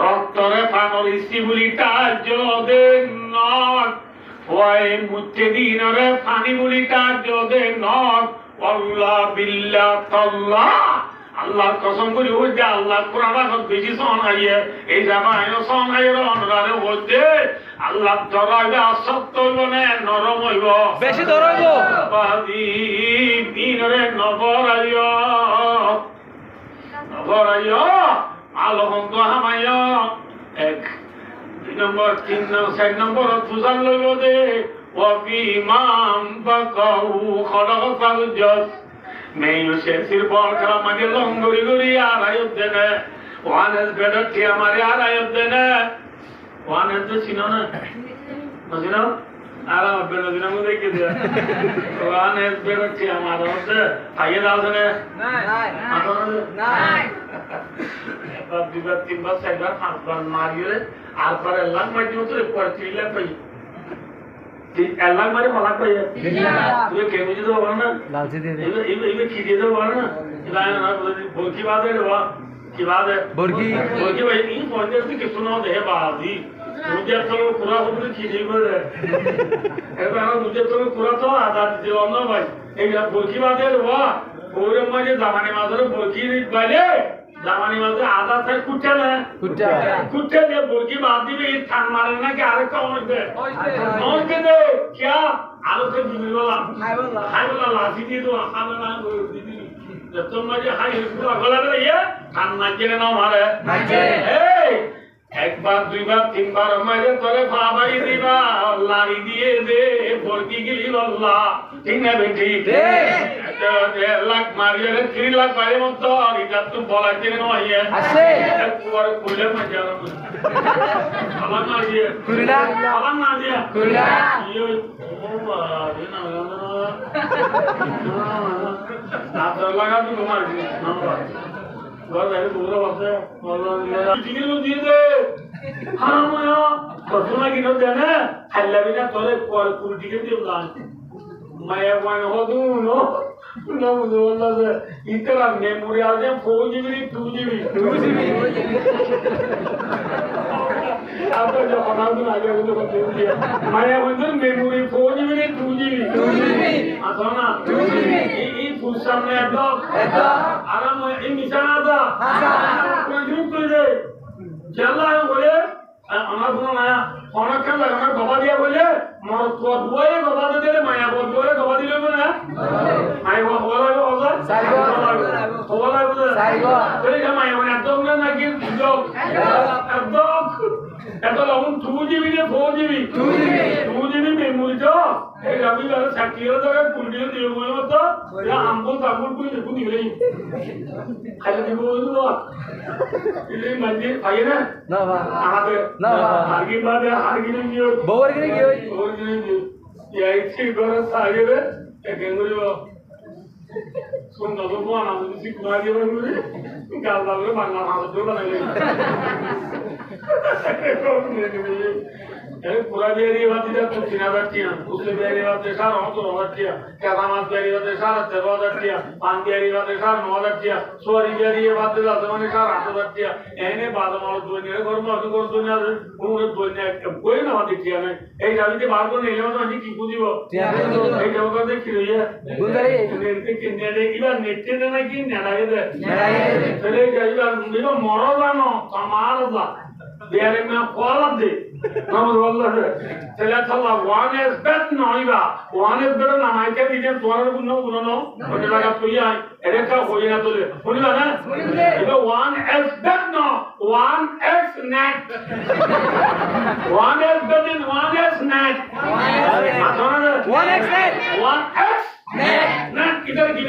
রক্তরে ফানর ইসিবুলিটা যোদে নট ওয়াই মুচ্ছে দিনরে ফানি বুলিটা যোদে নট আল্লাহ বিল্লাহ তাল্লাহ আল্লাহর কসম করি ওই যে আল্লাহ কোরআন এখন বেশি সহায়ে এই জামায় সহায়ের অনরারে হচ্ছে আল্লাহ ধরাইবে আসক্ত হইব না নরম হইব। বেশি ধরাইব? বাদি দিনরে নবরাইয় নবরাইয় আলহন্ত হামাইয় এক দুই নম্বর তিন নম্বর চার নম্বর তুষার লইব দে। ওয়াবিমাম বাকাউ খড়গতাল জস মেয়ু শেষির বল খেলা মাঝে লঙ্গরি গরি আর আয়োধ্যে না ওয়ানেস বেডর টি আর আয়োধ্যে না ওয়ানেস তো চিনো না? বুঝিনো আর আমার বেডর আমি দেখে দেয়। ওয়ানেস বেডর আমার হচ্ছে খাইয়ে দাও না নাই। একবার দুবার তিনবার চারবার পাঁচবার মারিয়ে আর পরে এল্লাহ মারি মতো পরে তিন লাখ পাই এল্লাহ মারি হলা পাই তুমি কেন বুঝে দেবো না লালচি দিয়ে দে এবার এবার এবার কি দিয়ে দেবো না এবার না বল কি বাদ है वा की बात है বরকি बोल की भाई नहीं पहुंचे तो किस सुनाओ दे बाजी मुझे तो पूरा हो गई की नहीं बोल এবার मुझे तो पूरा तो आजाद दिल ना भाई এই बोल की बात है वा पूरे मजे जमाने माधुर बोल की বাইরে জামানি মাঝে আদা থেকে কুটে না কুটে। দিয়ে বুরকি বাদ দিবে এই থান মারে না কি আরেকটা অনেক হইছে। দে কিয়া আরও তো দিবি বলা হাই বলা লাঠি দিয়ে তো আখাবে না দিদি যত মাঝে হাই গলা বেলা ইয়ে কান নাচে না মারে। এই একবার দুইবার তিনবার মাঝে তোরে ভাবাই দিবা লাড়ি দিয়ে দে বর্গি গিলি বল্লা ঠিক না বেটি দেড় লাখ মারিয়ে তিন লাখ বাইরে মতো এটা তো জন্য নয় আছে। খুলে মাঝে আবার না দিয়ে। আবার না দিয়ে। ইয়ে, ও বাবা, এ না, না, না, লাগা তো তোমার নাম্বার ঘর বাইরে দৌড়ে বসে টিকিট দিয়ে দে হ্যাঁ মায়া কত না কিনো দেনে হাল্লাবি না তোরে পরে পুরো টিকিট দিয়ে দান মায়া মানে হদু নো না বুঝে বললা যে ইতরা মেমোরি আছে four GB two GB two GB আপনার যখন আসুন আগে ওগুলো করতে দিয়ে মায়া বলছেন memory four GB two GB two GB আসো না টু জিবি এই ফুল সামনে একদম একদম। আরাম এই মিশানা দা হাসা। করে দে। জাল্লা বলে আমার কোনো না অনেক খেলা আমার গবা দিয়া বলে মর দুয়ে গবা দিলে মায়া দুয়ে গবা দিলে না? মায়া গবা লাগবে ওলা সাইগো। ওলা লাগবে। তাহলে মায়া মানে একদম না নাকি দুটো একদম এত লবণ টু জিবি নে four GB. Two GB. Two GB memory তো? এই রবি বারে সাকিয়ে জায়গায় কুড়িয়ে দিয়ে মনে মতো এটা আমবো তাবুল করে দেখুন দিলেই খালি দিব। বলব এই মানে পাই না। না বা আমাদের না। আগে বাদে আগে নিয়ে বউর কিনে কি হই ওই যে ইয়াইছি করে সাগরে একেঙ্গুরি সুন্দর তো বানা দিছি কুমারি বলে গাল দালে বাংলা ভাষা তো বানাইলে এই পুরা বেরিয়ে বাতি যা তিন হাজার টিয়া উসলে বেরিয়ে বাতি সার সত্তর হাজার টিয়া কেদা মাছ বেরিয়ে সার তেরো হাজার টিয়া পান বেরিয়ে বাতি সার ন হাজার টিয়া সোয়ারি বেরিয়ে বাতি যাতে মানে সার আট হাজার টিয়া। এনে বাদাম আলো গরম আছে গরম দুই কোনো দুই একটা বই না আমাদের টিয়া নাই। এই দাবিতে বার করে নিলে মতো আমি কি বুঝিব? এই দেখি রইয়া? কিবা নেটে দে নাকি? নেড়াই দে নেড়াই দে। তাহলে যাইবা নিবা জানো যা মে কল দে। নমস বল্লাহ তাহলে তাহলে ওয়ান এস বেট নইবা ওয়ান এস বেট না মাইকে দিতে তোর গুণ গুণ নো ওটা লাগা তুই আই এরে কা হই না তোলে শুনিবা না? এটা ওয়ান এস বেট ন one x net one x bet in one x net one x net one x net net কিধর কি